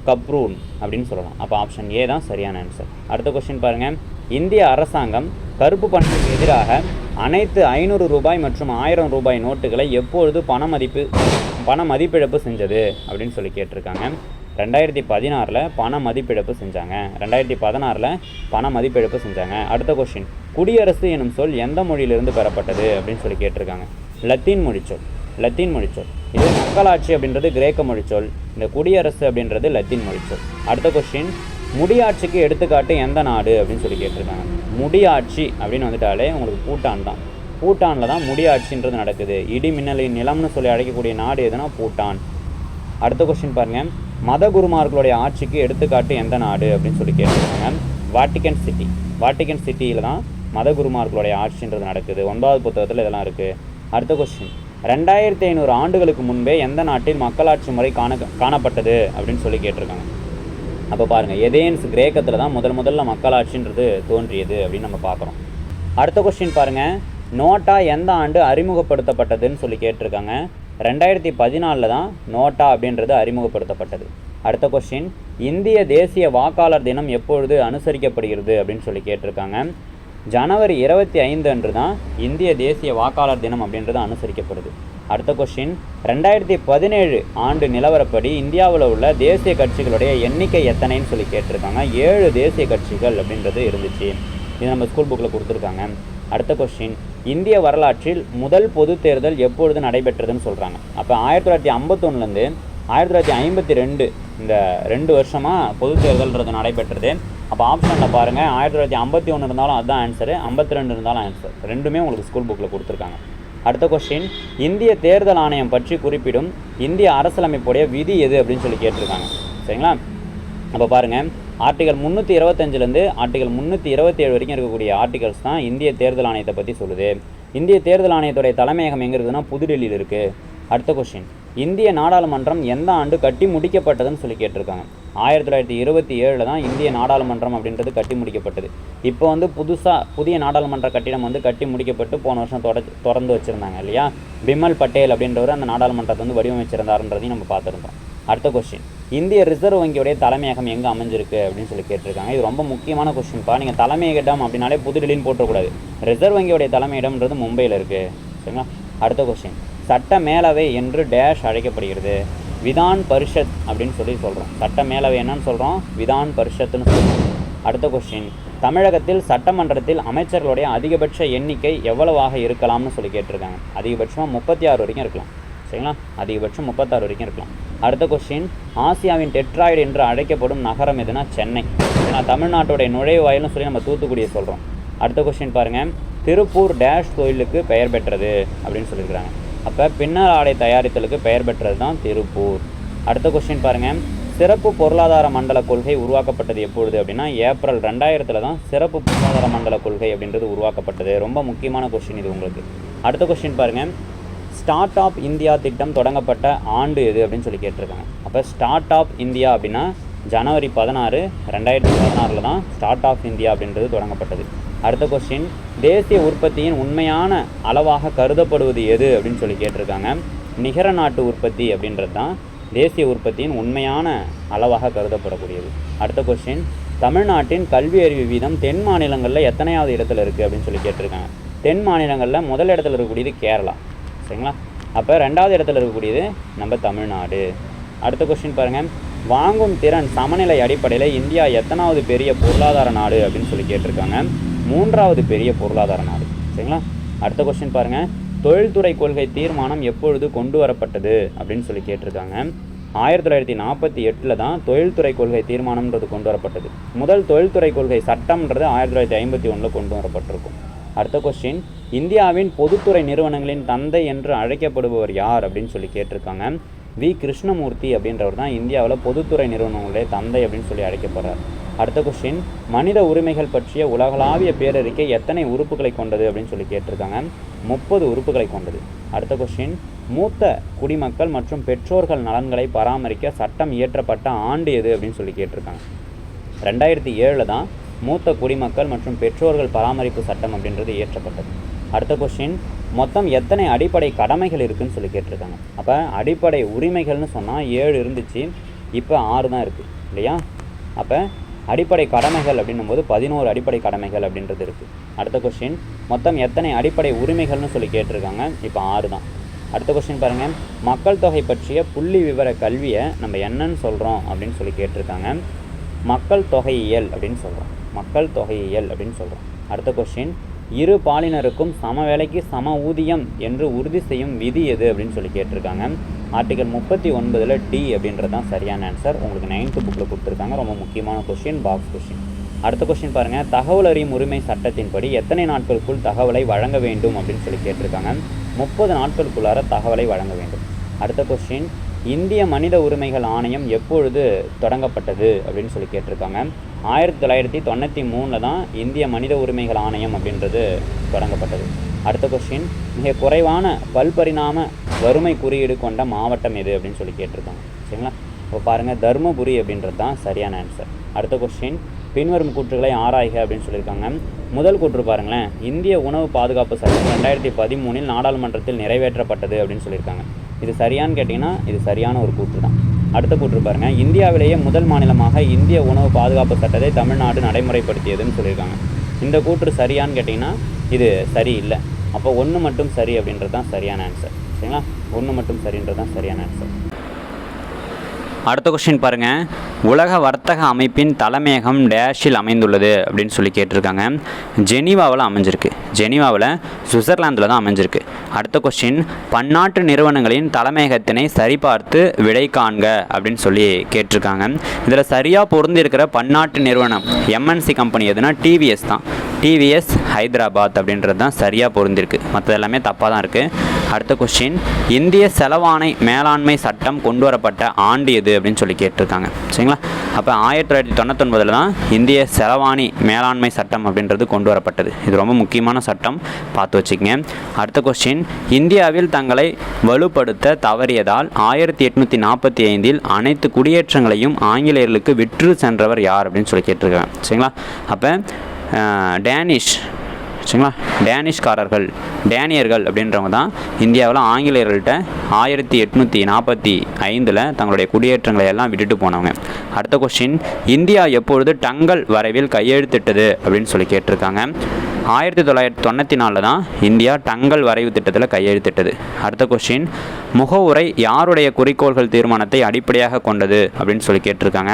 கப்ரூன் அப்படின்னு சொல்லலாம். அப்போ ஆப்ஷன் ஏ தான் சரியான ஆன்சர் அடுத்த கொஸ்டின் பாருங்கள் இந்திய அரசாங்கம் கருப்பு பணத்துக்கு எதிராக அனைத்து ஐநூறு ரூபாய் மற்றும் ஆயிரம் ரூபாய் நோட்டுகளை எப்பொழுது பண மதிப்பு பண மதிப்பிழப்பு செஞ்சது அப்படின்னு சொல்லி கேட்டிருக்காங்க. ரெண்டாயிரத்தி பதினாறில் பண மதிப்பிழப்பு செஞ்சாங்க. ரெண்டாயிரத்தி பதினாறில் பண மதிப்பிழப்பு செஞ்சாங்க. அடுத்த கொஷின் குடியரசு எனும் சொல் எந்த மொழியிலிருந்து பெறப்பட்டது அப்படின்னு சொல்லி கேட்டிருக்காங்க. லத்தீன் மொழிச்சொல். லத்தீன் மொழிச்சொல். இது மக்களாட்சி அப்படின்றது கிரேக்க மொழிச்சொல். இந்த குடியரசு அப்படின்றது லத்தீன் மொழிச்சொல். அடுத்த கொஷின் முடியாட்சிக்கு எடுத்துக்காட்டு எந்த நாடு அப்படின்னு சொல்லி கேட்டிருக்காங்க. முடியாட்சி அப்படின்னு வந்துட்டாலே உங்களுக்கு பூட்டான் தான். பூட்டானில் தான் முடியாட்சின்றது நடக்குது. இடி மின்னலின் நிலம்னு சொல்லி அழைக்கக்கூடிய நாடு எதுனா பூட்டான். அடுத்த கொஸ்டின் பாருங்கள் மத குருமார்களுடைய ஆட்சிக்கு எடுத்துக்காட்டு எந்த நாடு அப்படின்னு சொல்லி கேட்டிருக்காங்க. வாட்டிகன் சிட்டி வாட்டிகன் சிட்டியில் தான் மத குருமார்களுடைய ஆட்சின்றது நடக்குது. ஒன்பதாவது புத்தகத்தில் இதெல்லாம் இருக்குது அடுத்த கொஸ்டின் ரெண்டாயிரத்தி ஐநூறு ஆண்டுகளுக்கு முன்பே எந்த நாட்டில் மக்களாட்சி முறை காண காணப்பட்டது அப்படின்னு சொல்லி கேட்டிருக்காங்க. அப்போ பாருங்கள் எதேன்ஸ் கிரேக்கத்தில் தான் முதல் முதல்ல மக்களாட்சின்றது தோன்றியது அப்படின்னு நம்ம பார்க்குறோம். அடுத்த கொஸ்டின் பாருங்கள் நோட்டா எந்த ஆண்டு அறிமுகப்படுத்தப்பட்டதுன்னு சொல்லி கேட்டிருக்காங்க. ரெண்டாயிரத்தி பதினாலில் தான் நோட்டா அப்படின்றது அறிமுகப்படுத்தப்பட்டது. அடுத்த கொஸ்டின் இந்திய தேசிய வாக்காளர் தினம் எப்பொழுது அனுசரிக்கப்படுகிறது அப்படின்னு சொல்லி கேட்டிருக்காங்க. ஜனவரி இருபத்தி ஐந்து அன்று தான் இந்திய தேசிய வாக்காளர் தினம் அப்படின்றது அனுசரிக்கப்படுது. அடுத்த கொஷின் ரெண்டாயிரத்தி பதினேழு ஆண்டு நிலவரப்படி இந்தியாவில் உள்ள தேசிய கட்சிகளுடைய எண்ணிக்கை எத்தனைன்னு சொல்லி கேட்டிருக்காங்க. ஏழு தேசிய கட்சிகள் அப்படின்றது இருந்துச்சு. இது நம்ம ஸ்கூல் புக்கில் கொடுத்துருக்காங்க. அடுத்த கொஸ்டின் இந்திய வரலாற்றில் முதல் பொது தேர்தல் எப்பொழுது நடைபெற்றதுன்னு சொல்கிறாங்க அப்போ ஆயிரத்தி தொள்ளாயிரத்தி ஐம்பத்தொன்னுலேருந்து ஆயிரத்தி தொள்ளாயிரத்தி ஐம்பத்தி ரெண்டு இந்த ரெண்டு வருஷமாக பொது தேர்தல்ன்றது நடைபெற்றது. அப்போ ஆப்ஷனில் பாருங்கள் ஆயிரத்தி தொள்ளாயிரத்தி ஐம்பத்தி ஒன்று இருந்தாலும் அதுதான் ஆன்சரு ஐம்பத்தி ரெண்டு இருந்தாலும் ஆன்சர் ரெண்டுமே உங்களுக்கு ஸ்கூல் புக்கில் கொடுத்துருக்காங்க. அடுத்த கொஸ்டின் இந்திய தேர்தல் ஆணையம் பற்றி குறிப்பிடும் இந்திய அரசியலமைப்புடைய விதி எது அப்படின்னு சொல்லி கேட்டிருக்காங்க. சரிங்களா? அப்போ பாருங்கள் ஆர்டிகல் முந்நூற்றி இருபத்தஞ்சிலேருந்து ஆர்டிகல் முந்நூற்றி இருபத்தி ஏழு வரைக்கும் இருக்கக்கூடிய ஆர்டிகல்ஸ் தான் இந்திய தேர்தல் ஆணையத்தை பற்றி சொல்லுது. இந்திய தேர்தல் ஆணையத்துடைய தலைமையகம் எங்கே இருக்குதுன்னா புதுடெல்லியில் இருக்குது அடுத்த கொஷின் இந்திய நாடாளுமன்றம் எந்த ஆண்டு கட்டி முடிக்கப்பட்டதுன்னு சொல்லி கேட்டிருக்காங்க. ஆயிரத்தி தொள்ளாயிரத்தி இருபத்தி ஏழில் தான் இந்திய நாடாளுமன்றம் அப்படின்றது கட்டி முடிக்கப்பட்டது. இப்போ வந்து புதுசாக புதிய நாடாளுமன்ற கட்டிடம் வந்து கட்டி முடிக்கப்பட்டு போன வருஷம் தொட திறந்து வச்சுருந்தாங்க இல்லையா? பிமல் பட்டேல் அப்படின்றவர் அந்த நாடாளுமன்றத்தை வந்து வடிவமைச்சிருந்தாருன்றதையும் நம்ம பார்த்துருந்தோம். அடுத்த கொஸ்டின் இந்திய ரிசர்வ் வங்கியுடைய தலைமையகம் எங்கே அமைஞ்சிருக்கு அப்படின்னு சொல்லி கேட்டிருக்காங்க. இது ரொம்ப முக்கியமான கொஸ்டின்ப்பா நீங்கள் தலைமையகம் அப்படின்னாலே புதுடெல்லின்னு போட்டக்கூடாது ரிசர்வ் வங்கியுடைய தலைமையிடம்ன்றது மும்பையில் இருக்குது சரிங்களா? அடுத்த கொஸ்டின் சட்ட மேலவை என்று டேஷ் அழைக்கப்படுகிறது. விதான் பரிஷத் அப்படின்னு சொல்லி சொல்கிறோம் சட்ட மேலவை என்னன்னு சொல்கிறோம் விதான் பரிஷத்துன்னு சொல்கிறோம் அடுத்த கொஸ்டின் தமிழகத்தில் சட்டமன்றத்தில் அமைச்சர்களுடைய அதிகபட்ச எண்ணிக்கை எவ்வளவாக இருக்கலாம்னு சொல்லி கேட்டிருக்காங்க. அதிகபட்சமாக முப்பத்தி ஆறு வரைக்கும் இருக்கலாம். சரிங்களா? அதிகபட்சம் முப்பத்தாறு வரைக்கும் இருக்கலாம். அடுத்த கொஸ்டின் ஆசியாவின் டெட்ராய்டு என்று அழைக்கப்படும் நகரம் எதுனா சென்னை. ஏன்னா தமிழ்நாட்டுடைய நுழைவாயில்னு சொல்லி நம்ம தூத்துக்குடியை சொல்கிறோம் அடுத்த கொஸ்டின் பாருங்கள் திருப்பூர் டேஷ் கோயிலுக்கு பெயர் பெற்றது அப்படின்னு சொல்லியிருக்கிறாங்க. அப்போ பின்னர் ஆடை தயாரித்தலுக்கு பெயர் பெற்றது தான் திருப்பூர். அடுத்த கொஸ்டின் பாருங்கள் சிறப்பு பொருளாதார மண்டல கொள்கை உருவாக்கப்பட்டது எப்பொழுது அப்படின்னா ஏப்ரல் ரெண்டாயிரத்தில் தான் சிறப்பு பொருளாதார மண்டல கொள்கை அப்படின்றது உருவாக்கப்பட்டது. ரொம்ப முக்கியமான கொஸ்டின் இது உங்களுக்கு. அடுத்த கொஸ்டின் பாருங்கள் ஸ்டார்ட் அப் இந்தியா திட்டம் தொடங்கப்பட்ட ஆண்டு எது அப்படின்னு சொல்லி கேட்டிருக்காங்க. அப்போ ஸ்டார்ட் அப் இந்தியா அப்படின்னா ஜனவரி பதினாறு ரெண்டாயிரத்தி பதினாறில் தான் ஸ்டார்ட் ஆஃப் இந்தியா அப்படின்றது தொடங்கப்பட்டது. அடுத்த கொஸ்டின் தேசிய உற்பத்தியின் உண்மையான அளவாக கருதப்படுவது எது அப்படின்னு சொல்லி கேட்டிருக்காங்க. நிகர நாட்டு உற்பத்தி அப்படின்றது தான் தேசிய உற்பத்தியின் உண்மையான அளவாக கருதப்படக்கூடியது. அடுத்த கொஸ்டின் தமிழ்நாட்டின் கல்வி அறிவு வீதம் தென் மாநிலங்களில் எத்தனையாவது இடத்துல இருக்குது அப்படின்னு சொல்லி கேட்டிருக்காங்க. தென் மாநிலங்களில் முதல் இடத்துல இருக்கக்கூடியது கேரளா. சரிங்களா? அப்போ ரெண்டாவது இடத்துல இருக்கக்கூடியது நம்ம தமிழ்நாடு. அடுத்த கொஸ்டின் பாருங்கள் வாங்கும் திறன் சமநிலை அடிப்படையில் இந்தியா எத்தனாவது பெரிய பொருளாதார நாடு அப்படின்னு சொல்லி கேட்டிருக்காங்க. மூன்றாவது பெரிய பொருளாதார நாடு. சரிங்களா? அடுத்த கொஸ்டின் பாருங்கள் தொழில்துறை கொள்கை தீர்மானம் எப்பொழுது கொண்டு வரப்பட்டது அப்படின்னு சொல்லி கேட்டிருக்காங்க. ஆயிரத்தி தொள்ளாயிரத்தி நாற்பத்தி எட்டில் தான் தொழில்துறை கொள்கை தீர்மானம்ன்றது கொண்டு வரப்பட்டது. முதல் தொழில்துறை கொள்கை சட்டம்ன்றது ஆயிரத்தி தொள்ளாயிரத்தி ஐம்பத்தி ஒன்றில் கொண்டு வரப்பட்டிருக்கும். அடுத்த கொஸ்டின் இந்தியாவின் பொதுத்துறை நிறுவனங்களின் தந்தை என்று அழைக்கப்படுபவர் யார் அப்படின்னு சொல்லி கேட்டிருக்காங்க. வி. கிருஷ்ணமூர்த்தி அப்படின்றவர் தான் இந்தியாவில் பொதுத்துறை நிறுவனங்களுடைய தந்தை அப்படின்னு சொல்லி அழைக்கப்படுறார். அடுத்த கொஸ்டின் மனித உரிமைகள் பற்றிய உலகளாவிய பேரறிக்கை எத்தனை உறுப்புகளை கொண்டது அப்படின்னு சொல்லி கேட்டிருக்காங்க. முப்பது உறுப்புகளை கொண்டது. அடுத்த கொஸ்டின் மூத்த குடிமக்கள் மற்றும் பெற்றோர்கள் நலன்களை பராமரிக்க சட்டம் இயற்றப்பட்ட ஆண்டு எது அப்படின்னு சொல்லி கேட்டிருக்காங்க. ரெண்டாயிரத்தி ஏழில் தான் மூத்த குடிமக்கள் மற்றும் பெற்றோர்கள் பராமரிப்பு சட்டம் அப்படின்றது இயற்றப்பட்டது. அடுத்த கொஸ்டின் மொத்தம் எத்தனை அடிப்படை கடமைகள் இருக்குன்னு சொல்லி கேட்டிருக்காங்க. அப்போ அடிப்படை உரிமைகள்னு சொன்னால் ஏழு இருந்துச்சு இப்போ ஆறு தான் இருக்குது இல்லையா? அப்போ அடிப்படை கடமைகள் அப்படின்னும் போது பதினோரு அடிப்படை கடமைகள் அப்படின்றது இருக்குது அடுத்த கொஸ்டின் மொத்தம் எத்தனை அடிப்படை உரிமைகள்னு சொல்லி கேட்டிருக்காங்க இப்போ ஆறு தான். அடுத்த கொஸ்டின் பாருங்கள் மக்கள் தொகை பற்றிய புள்ளி விவர கல்வியை நம்ம என்னன்னு சொல்கிறோம் அப்படின்னு சொல்லி கேட்டிருக்காங்க. மக்கள் தொகையியல் அப்படின்னு சொல்கிறோம் மக்கள் தொகையியல் அப்படின்னு சொல்கிறோம் அடுத்த கொஸ்டின் இரு பாலினருக்கும் சம வேலைக்கு சம ஊதியம் என்று உறுதி செய்யும் விதி எது அப்படின்னு சொல்லி கேட்டிருக்காங்க. ஆர்டிகல் முப்பத்தி ஒன்பதில் டி அப்படின்றது தான் சரியான ஆன்சர் உங்களுக்கு நைன்த்து புக்கில் கொடுத்துருக்காங்க. ரொம்ப முக்கியமான கொஸ்டின் பாக்ஸ் கொஸ்டின் அடுத்த கொஸ்டின் பாருங்கள் தகவல் அறியும் உரிமை சட்டத்தின்படி எத்தனை நாட்களுக்குள் தகவலை வழங்க வேண்டும் அப்படின்னு சொல்லி கேட்டிருக்காங்க. முப்பது நாட்களுக்குள்ளார தகவலை வழங்க வேண்டும். அடுத்த கொஸ்டின் இந்திய மனித உரிமைகள் ஆணையம் எப்பொழுது தொடங்கப்பட்டது அப்படின்னு சொல்லி கேட்டிருக்காங்க. ஆயிரத்தி தொள்ளாயிரத்தி தொண்ணூற்றி மூணில் தான் இந்திய மனித உரிமைகள் ஆணையம் அப்படின்றது தொடங்கப்பட்டது. அடுத்த கொஸ்டின் மிக குறைவான பல்பரிணாம வறுமை குறியீடு கொண்ட மாவட்டம் எது அப்படின்னு சொல்லி கேட்டிருக்காங்க. சரிங்களா? இப்போ பாருங்கள் தருமபுரி அப்படின்றது தான் சரியான ஆன்சர் அடுத்த கொஸ்டின் பின்வரும் கூற்றுகளை ஆராய்க அப்படின்னு சொல்லியிருக்காங்க. முதல் கூற்று பாருங்களேன். இந்திய உணவு பாதுகாப்பு சட்டம் ரெண்டாயிரத்தி பதிமூணில் நாடாளுமன்றத்தில் நிறைவேற்றப்பட்டது அப்படின்னு சொல்லியிருக்காங்க. இது சரியான்னு கேட்டிங்கன்னா இது சரியான ஒரு கூற்று தான். அடுத்த கூற்று பாருங்கள் இந்தியாவிலேயே முதல் மாநிலமாக இந்திய உணவு பாதுகாப்பு சட்டத்தை தமிழ்நாடு நடைமுறைப்படுத்தியதுன்னு சொல்லியிருக்காங்க. இந்த கூற்று சரியான்னு கேட்டிங்கன்னா இது சரி இல்லை. அப்போ ஒன்று மட்டும் சரி அப்படின்றது தான் சரியான ஆன்சர் சரிங்களா? ஒன்று மட்டும் சரின்றது தான் சரியான ஆன்சர் அடுத்த கொஸ்டின் பாருங்க. உலக வர்த்தக அமைப்பின் தலைமையகம் டேஷில் அமைந்துள்ளது அப்படின்னு சொல்லி கேட்டிருக்காங்க. ஜெனீவாவில் அமைஞ்சிருக்கு. ஜெனீவாவில் சுவிட்சர்லாந்தில் தான் அமைஞ்சிருக்கு. அடுத்த கொஸ்டின் பன்னாட்டு நிறுவனங்களின் தலைமையகத்தினை சரிபார்த்து விடை காண்க அப்படின்னு சொல்லி கேட்டிருக்காங்க. இதில் சரியாக பொருந்திருக்கிற பன்னாட்டு நிறுவனம் எம்என்சி கம்பெனி எதுனா டிவிஎஸ் தான். டிவிஎஸ் ஹைதராபாத் அப்படின்றது தான் சரியாக பொருந்திருக்கு. மற்ற எல்லாமே தப்பாக தான் இருக்குது அடுத்த கொஸ்டின் இந்திய செலவாணை மேலாண்மை சட்டம் கொண்டு வரப்பட்ட ஆண்டு எது அப்படின்னு சொல்லி கேட்டிருக்காங்க. சரிங்களா? அப்போ ஆயிரத்தி தொள்ளாயிரத்தி தொண்ணூத்தொன்பதில் தான் இந்திய செலவாணி மேலாண்மை சட்டம் அப்படின்றது கொண்டு வரப்பட்டது இது ரொம்ப முக்கியமான சட்டம். பார்த்து வச்சுக்கங்க. அடுத்த கொஸ்டின் இந்தியாவில் தங்களை வலுப்படுத்த தவறியதால் ஆயிரத்தி எட்நூற்றி நாற்பத்தி ஐந்தில் அனைத்து குடியேற்றங்களையும் ஆங்கிலேயர்களுக்கு விற்று சென்றவர் யார் அப்படின்னு சொல்லி கேட்டிருக்காங்க. சரிங்களா? அப்போ டேனிஷ் சரிங்களா? டேனிஷ்காரர்கள் டேனியர்கள் அப்படின்றவங்க தான் இந்தியாவில் ஆங்கிலேயர்கள்ட்ட ஆயிரத்தி எட்நூற்றி நாற்பத்தி ஐந்தில் தங்களுடைய குடியேற்றங்களை எல்லாம் விட்டுட்டு போனவங்க. அடுத்த கொஸ்டின் இந்தியா எப்பொழுது டங்கல் வரைவில் கையெழுத்திட்டது அப்படின்னு சொல்லி கேட்டிருக்காங்க. ஆயிரத்தி தொள்ளாயிரத்தி தொண்ணூற்றி நாலில் தான் இந்தியா டங்கல் வரைவு திட்டத்தில் கையெழுத்திட்டது. அடுத்த கொஸ்டின் முகவுரை யாருடைய குறிக்கோள்கள் தீர்மானத்தை அடிப்படையாக கொண்டது அப்படின்னு சொல்லி கேட்டிருக்காங்க.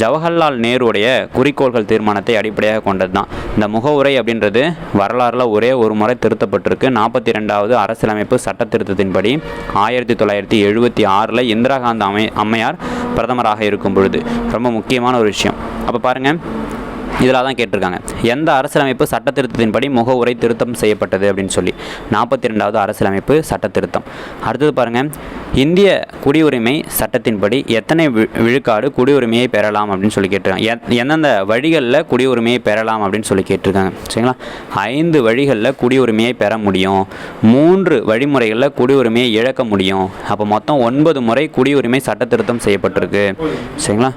ஜவஹர்லால் நேருடைய குறிக்கோள்கள் தீர்மானத்தை அடிப்படையாக கொண்டது தான் இந்த முகவுரை அப்படின்றது வரலாறில் ஒரே ஒரு முறை திருத்தப்பட்டிருக்கு. நாற்பத்தி ரெண்டாவது அரசியலமைப்பு சட்ட திருத்தத்தின்படி ஆயிரத்தி தொள்ளாயிரத்தி எழுபத்தி ஆறில் இந்திரா காந்தி அமை அம்மையார் பிரதமராக இருக்கும் பொழுது. ரொம்ப முக்கியமான ஒரு விஷயம். அப்போ பாருங்கள் இதில் தான் கேட்டிருக்காங்க. எந்த அரசியலமைப்பு சட்ட திருத்தத்தின்படி முகவுரை திருத்தம் செய்யப்பட்டது அப்படின்னு சொல்லி. நாற்பத்தி ரெண்டாவது அரசியலமைப்பு சட்ட திருத்தம் அடுத்தது பாருங்கள் இந்திய குடியுரிமை சட்டத்தின்படி எத்தனை விழுக்காடு குடியுரிமையை பெறலாம் அப்படின்னு சொல்லி கேட்டிருக்காங்க. எத்- எந்தெந்த வழிகளில் குடியுரிமையை பெறலாம் அப்படின்னு சொல்லி கேட்டிருக்காங்க. சரிங்களா? ஐந்து வழிகளில் குடியுரிமையை பெற முடியும். மூன்று வழிமுறைகளில் குடியுரிமையை இழக்க முடியும். அப்போ மொத்தம் ஒன்பது முறை குடியுரிமை சட்ட திருத்தம் செய்யப்பட்டிருக்கு. சரிங்களா?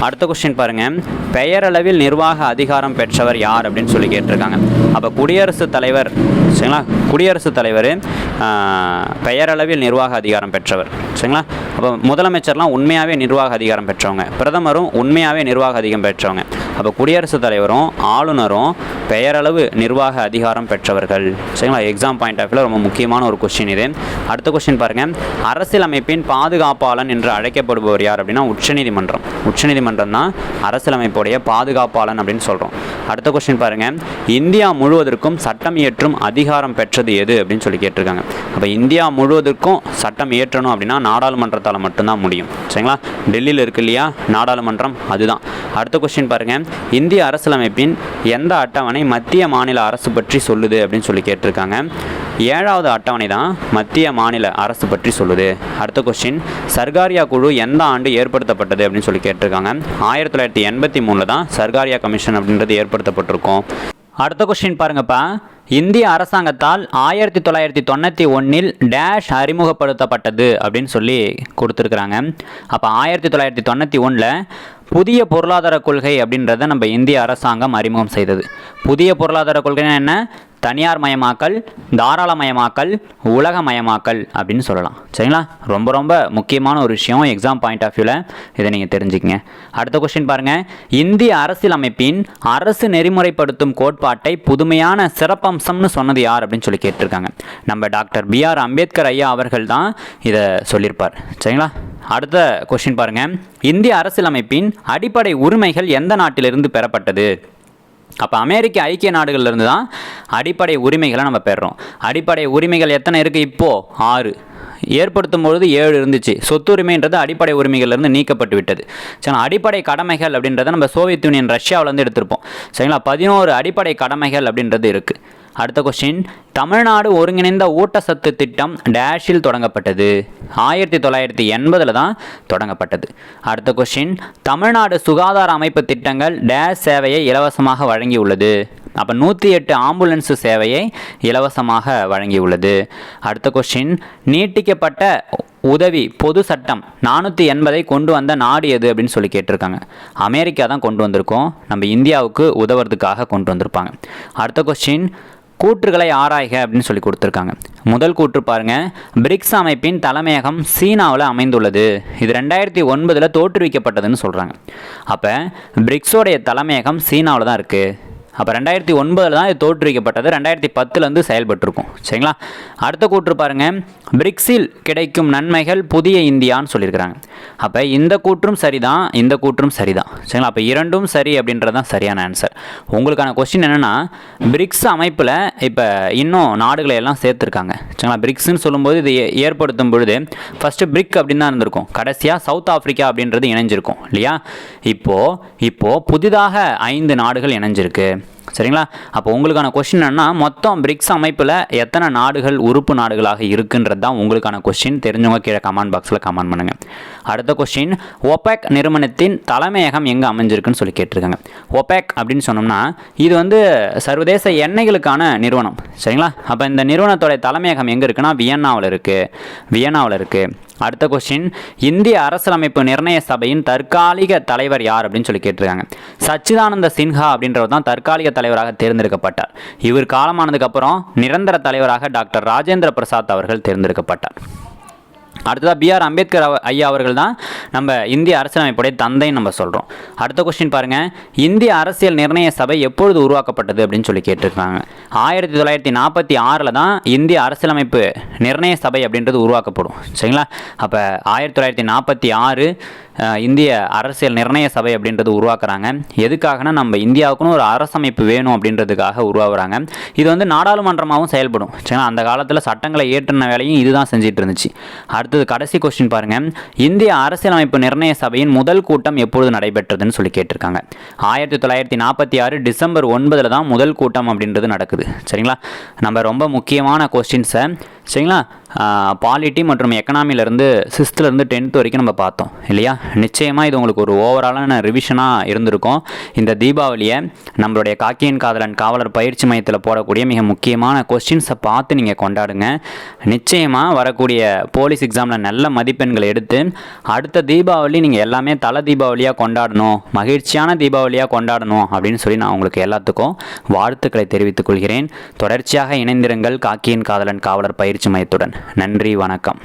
அடுத்த கொஸ்டின் பாருங்கள் பெயரளவில் நிர்வாக அதிகாரம் பெற்றவர் யார் அப்படின்னு சொல்லி கேட்டிருக்காங்க. அப்போ குடியரசுத் தலைவர் சரிங்களா? குடியரசுத் தலைவர் பெயரளவில் நிர்வாக அதிகாரம் பெற்றவர் சரிங்களா? அப்போ முதலமைச்சர்லாம் உண்மையாகவே நிர்வாக அதிகாரம் பெற்றவங்க. பிரதமரும் உண்மையாகவே நிர்வாக அதிகம் பெற்றவங்க. அப்போ குடியரசுத் தலைவரும் ஆளுநரும் பெயரளவு நிர்வாக அதிகாரம் பெற்றவர்கள் சரிங்களா? எக்ஸாம் பாயிண்ட் ஆஃப் ரொம்ப முக்கியமான ஒரு கொஸ்டின் இது. அடுத்த கொஸ்டின் பாருங்கள் அரசியலமைப்பின் பாதுகாப்பாளன் என்று அழைக்கப்படுபவர் யார் அப்படின்னா உச்சநீதிமன்றம். உச்சநீதிமன்றம் தான் அரசியலமைப்பு அமைப்புடைய பாதுகாப்பாளன் அப்படின்னு சொல்கிறோம் அடுத்த கொஸ்டின் பாருங்க. இந்தியா முழுவதற்கும் சட்டம் இயற்றும் அதிகாரம் பெற்றது எது அப்படின்னு சொல்லி கேட்டிருக்காங்க. அப்போ இந்தியா முழுவதற்கும் சட்டம் இயற்றணும் அப்படின்னா நாடாளுமன்றத்தால் மட்டும்தான் முடியும். சரிங்களா? டெல்லியில் இருக்கு இல்லையா? நாடாளுமன்றம் அதுதான். அடுத்த கொஸ்டின் பாருங்க. இந்திய அரசியலமைப்பின் எந்த அட்டவணை மத்திய மாநில அரசு பற்றி சொல்லுது அப்படின்னு சொல்லி கேட்டிருக்காங்க. ஏழாவது அட்டவணை தான் மத்திய மாநில அரசு பற்றி சொல்லுது. அடுத்த கொஸ்டின் சர்காரியா குழு எந்த ஆண்டு ஏற்படுத்தப்பட்டது அப்படின்னு சொல்லி கேட்டிருக்காங்க. ஆயிரத்தி தொள்ளாயிரத்தி எண்பத்தி மூணில் தான் சர்காரியா கமிஷன் அப்படின்றது ஏற்படுத்தப்பட்டிருக்கும். அடுத்த கொஸ்டின் பாருங்கப்பா. இந்திய அரசாங்கத்தால் ஆயிரத்தி தொள்ளாயிரத்தி தொண்ணூற்றி ஒன்றில் டேஷ் அறிமுகப்படுத்தப்பட்டது அப்படின்னு சொல்லி கொடுத்துருக்குறாங்க. அப்போ ஆயிரத்தி தொள்ளாயிரத்தி தொண்ணூற்றி ஒன்றில் புதிய பொருளாதார கொள்கை அப்படின்றத நம்ம இந்திய அரசாங்கம் அறிமுகம் செய்தது. புதிய பொருளாதார கொள்கைன்னா என்ன? தனியார் மயமாக்கல் தாராளமயமாக்கல் உலகமயமாக்கல் அப்படின்னு சொல்லலாம். சரிங்களா? ரொம்ப ரொம்ப முக்கியமான ஒரு விஷயம் எக்ஸாம் பாயிண்ட் ஆஃப் வியூவில் இதை நீங்கள் தெரிஞ்சுக்கங்க. அடுத்த கொஸ்டின் பாருங்கள் இந்திய அரசியலமைப்பின் அரசு நெறிமுறைப்படுத்தும் கோட்பாட்டை புதுமையான சிறப்பம்சம்னு சொன்னது யார் அப்படின்னு சொல்லி கேட்டிருக்காங்க. நம்ம டாக்டர் பிஆர் அம்பேத்கர் ஐயா அவர்கள் தான் இதை சொல்லியிருப்பார். சரிங்களா? அடுத்த கொஸ்டின் பாருங்கள் இந்திய அரசியலமைப்பின் அடிப்படை உரிமைகள் எந்த நாட்டிலிருந்து பெறப்பட்டது? அப்போ அமெரிக்க ஐக்கிய நாடுகள்லேருந்து தான் அடிப்படை உரிமைகளை நம்ம பெறுறோம். அடிப்படை உரிமைகள் எத்தனை இருக்குது இப்போது ஆறு. ஏற்படுத்தும் பொழுது ஏழு இருந்துச்சு. சொத்துரிமைன்றது அடிப்படை உரிமைகள்லேருந்து நீக்கப்பட்டு விட்டது. சரிங்களா அடிப்படை கடமைகள் அப்படின்றத நம்ம சோவியத் யூனியன் ரஷ்யாவிலேருந்து எடுத்திருப்போம். சரிங்களா? பதினோரு அடிப்படை கடமைகள் அப்படின்றது இருக்குது அடுத்த கொஸ்டின் தமிழ்நாடு ஒருங்கிணைந்த ஊட்டச்சத்து திட்டம் டேஷில் தொடங்கப்பட்டது. ஆயிரத்தி தொள்ளாயிரத்தி எண்பதில் தான் தொடங்கப்பட்டது. அடுத்த கொஸ்டின் தமிழ்நாடு சுகாதார அமைப்பு திட்டங்கள் டேஷ் சேவையை இலவசமாக வழங்கியுள்ளது. அப்போ நூற்றி எட்டு ஆம்புலன்ஸ் சேவையை இலவசமாக வழங்கியுள்ளது. அடுத்த கொஸ்டின் நீட்டிக்கப்பட்ட உதவி பொது சட்டம் நானூற்றி எண்பதை கொண்டு வந்த நாடு எது அப்படின்னு சொல்லி கேட்டிருக்காங்க. அமெரிக்கா தான் கொண்டு வந்திருக்கோம். நம்ம இந்தியாவுக்கு உதவுறதுக்காக கொண்டு வந்திருப்பாங்க. அடுத்த கொஸ்டின் கூற்றுகளை ஆராய்க அப்படின்னு சொல்லி கொடுத்துருக்காங்க. முதல் கூற்று பாருங்க. பிரிக்ஸ் அமைப்பின் தலைமையகம் சீனாவில் அமைந்துள்ளது. இது ரெண்டாயிரத்தி ஒன்பதில் தோற்றுவிக்கப்பட்டதுன்னு சொல்கிறாங்க அப்போ பிரிக்ஸோடைய தலைமையகம் சீனாவில் தான் இருக்குது அப்போ ரெண்டாயிரத்தி ஒன்பதில் தான் இது தோற்றுவிக்கப்பட்டது. ரெண்டாயிரத்தி பத்தில் வந்து செயல்பட்டிருக்கும். சரிங்களா? அடுத்த கூற்று பாருங்கள் பிரிக்ஸில் கிடைக்கும் நன்மைகள் புதிய இந்தியான்னு சொல்லியிருக்கிறாங்க. அப்போ இந்த கூற்றும் சரிதான் இந்த கூற்றும் சரிதான். சரிங்களா? அப்போ இரண்டும் சரி அப்படின்றது தான் சரியான ஆன்சர் உங்களுக்கான கொஸ்டின் என்னென்னா பிரிக்ஸ் அமைப்பில் இப்போ இன்னும் நாடுகளை எல்லாம் சேர்த்துருக்காங்க. சரிங்களா? பிரிக்ஸ்னு சொல்லும்போது இது ஏற்படுத்தும் பொழுது ஃபஸ்ட்டு பிரிக் அப்படின்னு தான் இருந்திருக்கும். கடைசியாக சவுத் ஆஃப்ரிக்கா அப்படின்றது இணைஞ்சிருக்கும். இல்லையா? இப்போது இப்போது புதிதாக ஐந்து நாடுகள் இணைஞ்சிருக்கு. சரிங்களா? அப்போ உங்களுக்கான கொஸ்டின் என்னன்னா மொத்தம் பிரிக்ஸ் அமைப்பில் எத்தனை நாடுகள் உறுப்பு நாடுகளாக இருக்குன்றது தான் உங்களுக்கான கொஸ்டின் தெரிஞ்சவங்க கீழே கமெண்ட் பாக்ஸில் கமெண்ட் பண்ணுங்கள் அடுத்த கொஸ்டின் ஒபேக் நிறுவனத்தின் தலைமையகம் எங்கே அமைஞ்சிருக்குன்னு சொல்லி கேட்டிருக்காங்க. ஒபேக் அப்படின்னு சொன்னோம்னா இது வந்து சர்வதேச எண்ணெய்களுக்கான நிறுவனம். சரிங்களா? அப்போ இந்த நிறுவனத்தோட தலைமையகம் எங்கே இருக்குன்னா வியன்னாவில் இருக்குது வியன்னாவில் இருக்குது அடுத்த கொஸ்டின் இந்திய அரசியலமைப்பு நிர்ணய சபையின் தற்காலிக தலைவர் யார் அப்படின்னு சொல்லி கேட்டிருக்காங்க. சச்சிதானந்த சின்ஹா அப்படின்றவர் தான் தற்காலிக தலைவராக தேர்ந்தெடுக்கப்பட்டார். இவர் காலமானதுக்கப்புறம் நிரந்தர தலைவராக டாக்டர் ராஜேந்திர பிரசாத் அவர்கள் தேர்ந்தெடுக்கப்பட்டார். அடுத்ததாக பிஆர் அம்பேத்கர் ஐயா அவர்கள் தான் நம்ம இந்திய அரசியலமைப்புடைய தந்தைன்னு நம்ம சொல்கிறோம் அடுத்த கொஸ்டின் பாருங்கள் இந்திய அரசியல் நிர்ணய சபை எப்பொழுது உருவாக்கப்பட்டது அப்படின்னு சொல்லி கேட்டிருக்காங்க. ஆயிரத்தி தொள்ளாயிரத்தி நாற்பத்தி ஆறில் தான் இந்திய அரசியலமைப்பு நிர்ணய சபை அப்படின்றது உருவாக்கப்படும். சரிங்களா? அப்போ ஆயிரத்தி தொள்ளாயிரத்தி நாற்பத்தி ஆறு இந்திய அரசியல் நிர்ணய சபை அப்படின்றது உருவாக்குறாங்க. எதுக்காகனா நம்ம இந்தியாவுக்குன்னு ஒரு அரசமைப்பு வேணும் அப்படின்றதுக்காக உருவாகுறாங்க. இது வந்து நாடாளுமன்றமாகவும் செயல்படும். சரிங்களா? அந்த காலத்தில் சட்டங்களை ஏற்றின வேலையும் இதுதான் செஞ்சுட்டு இருந்துச்சு அடுத்தது கடைசி கொஸ்டின் பாருங்க. இந்திய அரசியலமைப்பு நிர்ணய சபையின் முதல் கூட்டம் எப்பொழுது நடைபெற்றதுன்னு சொல்லி கேட்டிருக்காங்க. ஆயிரத்தி தொள்ளாயிரத்தி நாற்பத்தி ஆறு டிசம்பர் ஒன்பதில் தான் முதல் கூட்டம் அப்படின்றது நடக்குது. சரிங்களா? நம்ம ரொம்ப முக்கியமான கொஸ்டின்ஸை சரிங்களா? பாலிட்டி மற்றும் எக்கனாமிலேருந்து சிக்ஸ்த்துலேருந்து டென்த் வரைக்கும் நம்ம பார்த்தோம் இல்லையா? நிச்சயமாக இது உங்களுக்கு ஒரு ஓவராலான ரிவிஷனாக இருந்திருக்கும். இந்த தீபாவளியை நம்மளுடைய காக்கியன் காதலன் காவலர் பயிற்சி மையத்தில் போடக்கூடிய மிக முக்கியமான கொஸ்டின்ஸை பார்த்து நீங்கள் கொண்டாடுங்க. நிச்சயமாக வரக்கூடிய போலீஸ் எக்ஸாமில் நல்ல மதிப்பெண்கள் எடுத்து அடுத்த தீபாவளி நீங்கள் எல்லாமே தலை தீபாவளியாக கொண்டாடணும் மகிழ்ச்சியான தீபாவளியாக கொண்டாடணும் அப்படின்னு சொல்லி நான் உங்களுக்கு எல்லாத்துக்கும் வாழ்த்துக்களை தெரிவித்துக் கொள்கிறேன். தொடர்ச்சியாக இணைந்திருங்கள் காக்கியின் காதலன் காவலர் பயிற்சி மையத்துடன். நன்றி வணக்கம்.